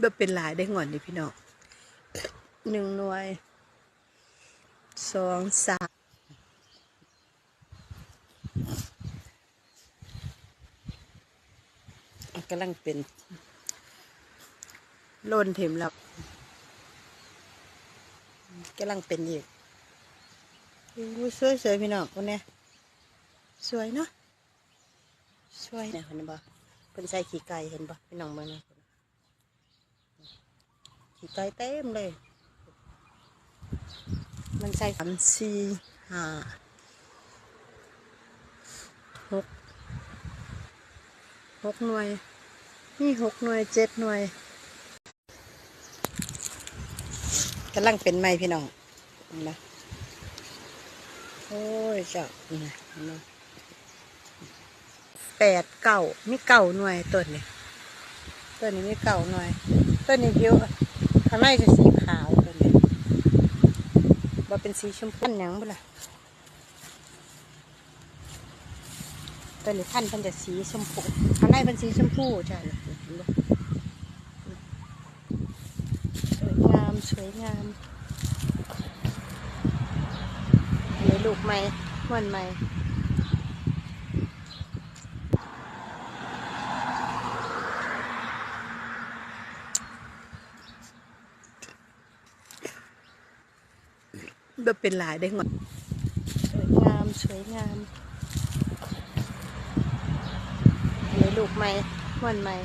แบบเป็นหลายได้งอนนี่พี่น้องหนึ่งหน่วยสองสามกำลังเป็นโลนเข็มแล้วกำลังเป็นอีกอู้สวยสวยๆพี่น้องคนนี้สวยเนาะสวยเนี่ยเห็นบ่เป็นใส่ขี้ไก่เห็นบ่พี่น้องเมืองนะขี้ ไก่เต็มเลย มันใส่สามสี่ห้าหกหกหน่วย นี่หกหน่วยเจ็ดหน่วยกำลังเป็นไหมพี่น้องนไหมโอ้ยเจ้านะแปดเก้ามีเก้าหน่วยต้นนี่ต้นนี้มีเก้าหน่วยต้นนี้เยอะ ข้างในจะสีขาวต้นนี้ว่าเป็นสีชมพูพันหยังบ่ล่ะตัวนี้พันเป็นจะสีชมพูข้างในเป็นสีชมพูจ้ะเนี่ยเหนบ่สวยงามสวยงามอันนี้ลูกใหม่ม่วนใหม บบเป็นหลายได้หมดสวยงาม สวยงามอันนี้ลูกใหม่ม่วนใหม่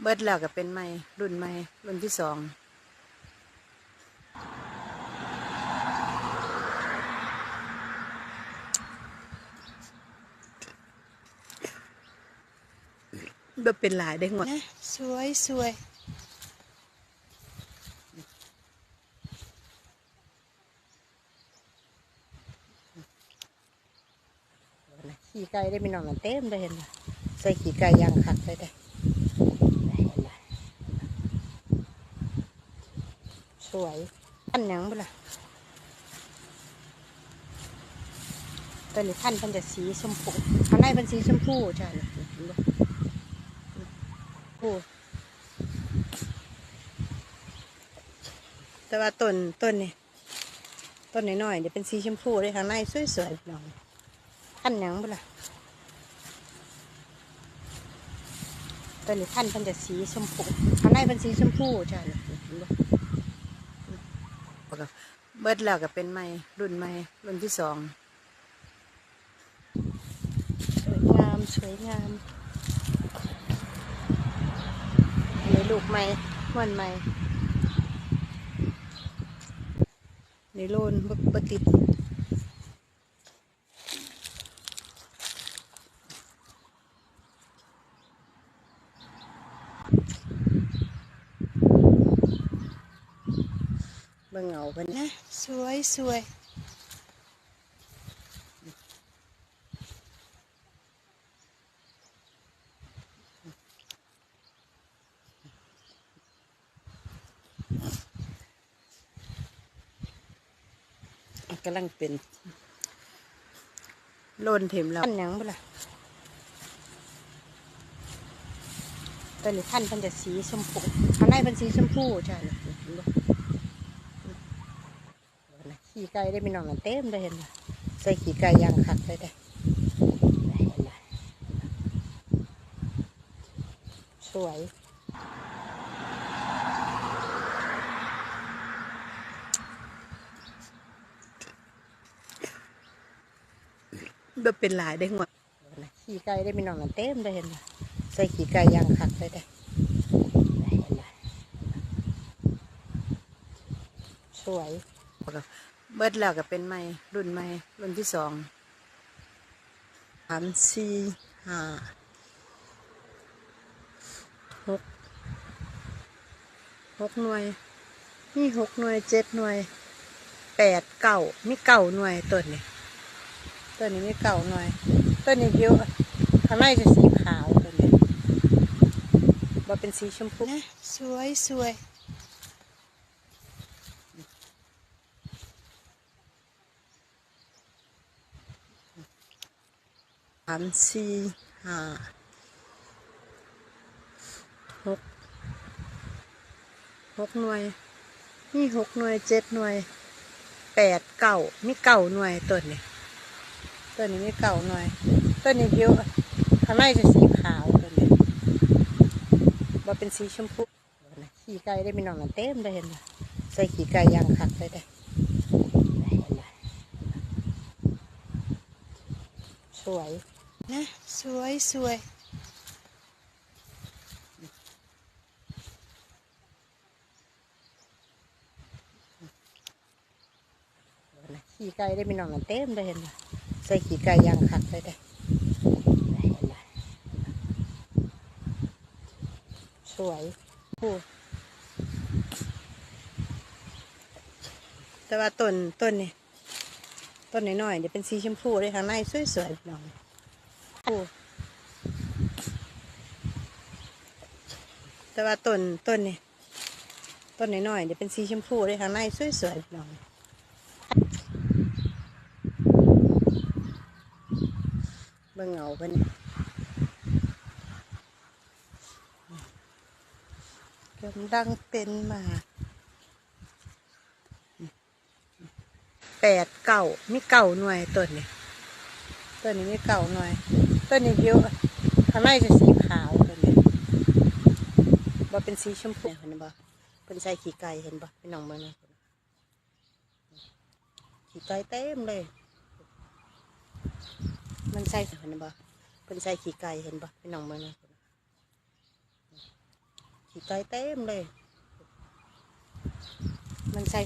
เบิดแล้วก็เป็นใหม่รุ่นใหม่รุ่นที่สองแบบเป็นหลายได้หมดนะสวยสวย ขี่ไก่ได้พี่น้องมันเต็มเลยเห็นไหมใส่ขี่ไก่ยางขัดเลยได้ได้เห็นไหมสวยพันหยังบ่ล่ะตัวนี้พันเป็นจะสีชมพูข้างในเป็นสีชมพูจ้ะเนี่ยเห็นบ่พูแต่ว่าต้นต้นนี่ต้นน้อยๆเดี๋ยวเป็นสีชมพูเลยข้างในสวยๆน้อง พันหยังบ่ล่ะตัวนี้พันธุ์เป็นจะสีชมพูข้างในเป็นสีชมพูจ้ะเนี่ยเห็นบ่เบิดแล้วก็เป็นใหม่รุ่นใหม่รุ่นที่สองสวยงามสวยงามอันนี้ลูกใหม่ม่วนใหม่ในโลนบ่บ่ติด บิ่งเอาเพิ่นนะสวยสวยกำลังเป็นโลนเข็มแล้วพันหยังบ่ล่ะตัวนี้พันธุ์เป็นจะสีชมพูข้างในเป็นสีชมพูจ้ะเนี่ยเห็นบ่ ขี่ไก่ได้พี่น้องมันเต็มเลยเห็นไหมใส่ขี่ไก่ยางขัดเลยได้ได้เห็นไหมสวยแบบเป็นหลายได้หมดขี่ไก่ได้พี่น้องมันเต็มเลยเห็นไหมใส่ขี่ไก่ยางขัดเลยได้ได้เห็นไหมสวย เบิดแล้วก็เป็นใหม่รุ่นใหม่รุ่นที่สองสามสี่ห้าหกหกหน่วยนี่หกหน่วยเจ็ดหน่วยแปดเก้ามีเก้าหน่วยต้นนี่ต้นนี้มีเก้าหน่วยต้นนี้เยอะข้างในจะสีขาวต้นนี้ว่าเป็นสีชมพูนะสวยสวยามสี่ห้าหกหกหน่วย นี่หกหน่วยเจ็ดหน่วยแปดเก่ามีเก่าหน่วยตัวนี้ตัวนี้มีเก่าหน่วยตัวนี้เดียวข้างในจะสีขาวตัวนี้บ่เป็นสีชมพูขี่ไก่ได้มีน้องเต็มได้เห็นไหมใส่ขี่ไก่ยางขัดไปได้สวย นะสวยสวยขี่ไก่ได้เป็นน้องนั่นเต็มเลยเห็นไหมใส่ขี่ไก่ยางคักเลยได้ได้สวยโอ้แต่ว่าต้นต้นนี่ต้นน้อยๆเดี๋ยวเป็นสีชมพูเลยข้างในสวยๆน้อง แต่ว่าต้นต้นนี่ต้นน้อยๆเดี๋ยวเป็นสีชมพูเลยข้างในสวยๆพี่น้องเบิ่งเงาเพิ่นกำลังเป็นมาแปดเก่ามีเก่าหน่วยต้นนี่ต้นนี้มีเก่าหน่วย ต้นนี้เดียวข้างในจะสีขาวต้นนี้บ่เป็นสีชมพูเห็นบ่เป็นใส่ขี้ไก่เห็นบ่พี่น้องเบิ่งนะขี้ไก่เต็มเลย มันใส่เห็นบ่เป็นใส่ขี้ไก่เห็นบ่พี่น้องเบิ่งนะขี้ไก่เต็มเลย มันใส่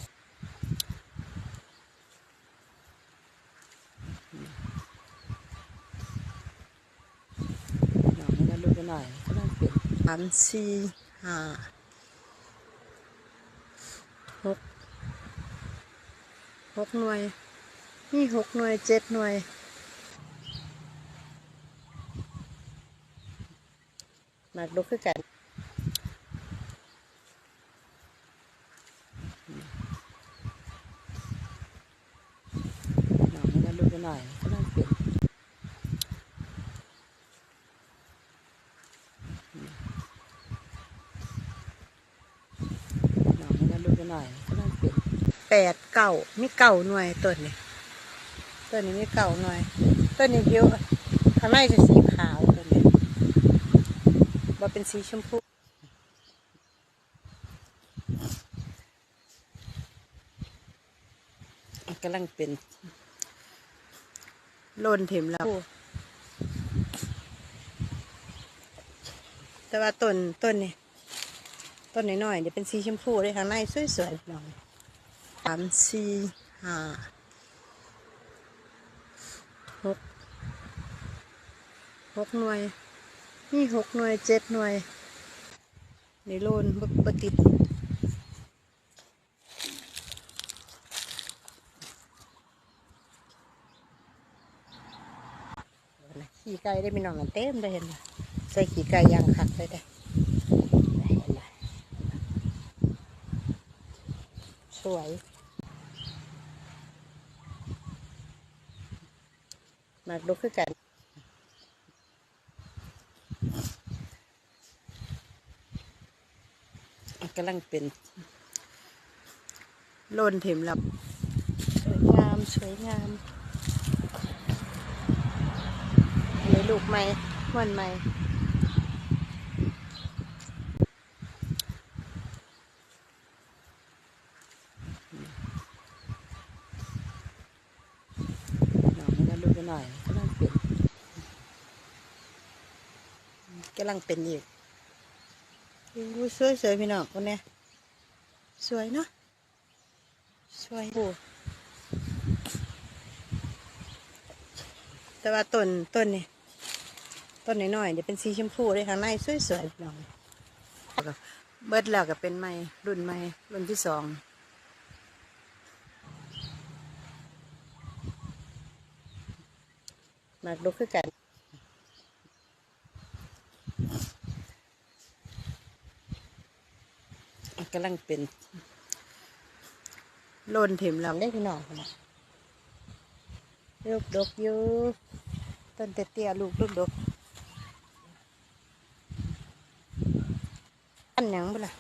น้องมาดูกันหน่อยก็ต้องเปลี่ยนสามสี่ห้าหกหกหน่วยมีหกหน่วยเจ็ดหน่วยมากดูคือกันน้องมาดูกันหน่อยก็ต้องเปลี่ยนน้องมาดูกันหน่อยก็ต้องเปลี่ยน แปดเก่ามีเก่าหน่วยต้นนี่ต้นนี้มีเก่าหน่วยต้นนี้เดียวข้างในจะสีขาวต้นนี้บ่เป็นสีชมพูกำลังเป็นโลนเข็มแล้วแต่ว่าต้นต้นนี่ต้นน้อยๆเดี๋ยวเป็นสีชมพูเลยข้างในสวยๆพี่องสามสี่ห้าหกหกหน่วยมีหกหน่วยเจ็ดหน่วยในโลนบปติดขี่ไก่ได้เป็นน้องนั่นเต็มเลยเห็นไหมใส่ขี่ไก่ยางคักเลยได้ได้สวย มากดูคือกันกำลังเป็นโลนเข็มแล้วสวยงาม สวยงามอันนี้ลูกไม้ม่วนไม้น้องมาดูกันหน่อยกำลังเป็น กำลังเป็นอีกอู้สวยสวยๆพี่น้องคนนี้สวยเนาะสวยโอ้แต่ว่าต้นต้นนี่ต้นน้อยๆเดี๋ยวเป็นสีชมพูเลยข้างในสวยๆพี่น้องแล้วก็เบิดแล้วก็เป็นไม้รุ่นไม้รุ่นที่สองมากดูคือกัน กำลังเป็นโลนเข็มลำได้พี่น้องนะลูกดกอยู่ต้นเตี้ยๆลูกลูกดกอันหยังบ่ล่ะ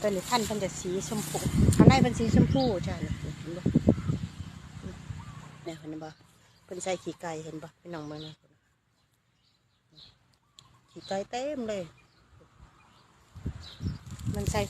ตัวนี้พันเป็นจะสีชมพูข้างในเป็นสีชมพูจ้ะเนี่ยเห็นบ่เนี่ยเห็นบ่เป็นใส่ขี้ไก่เห็นบ่พี่น้องเมืองนี่ขี้ไก่เต็มเลย มันใส่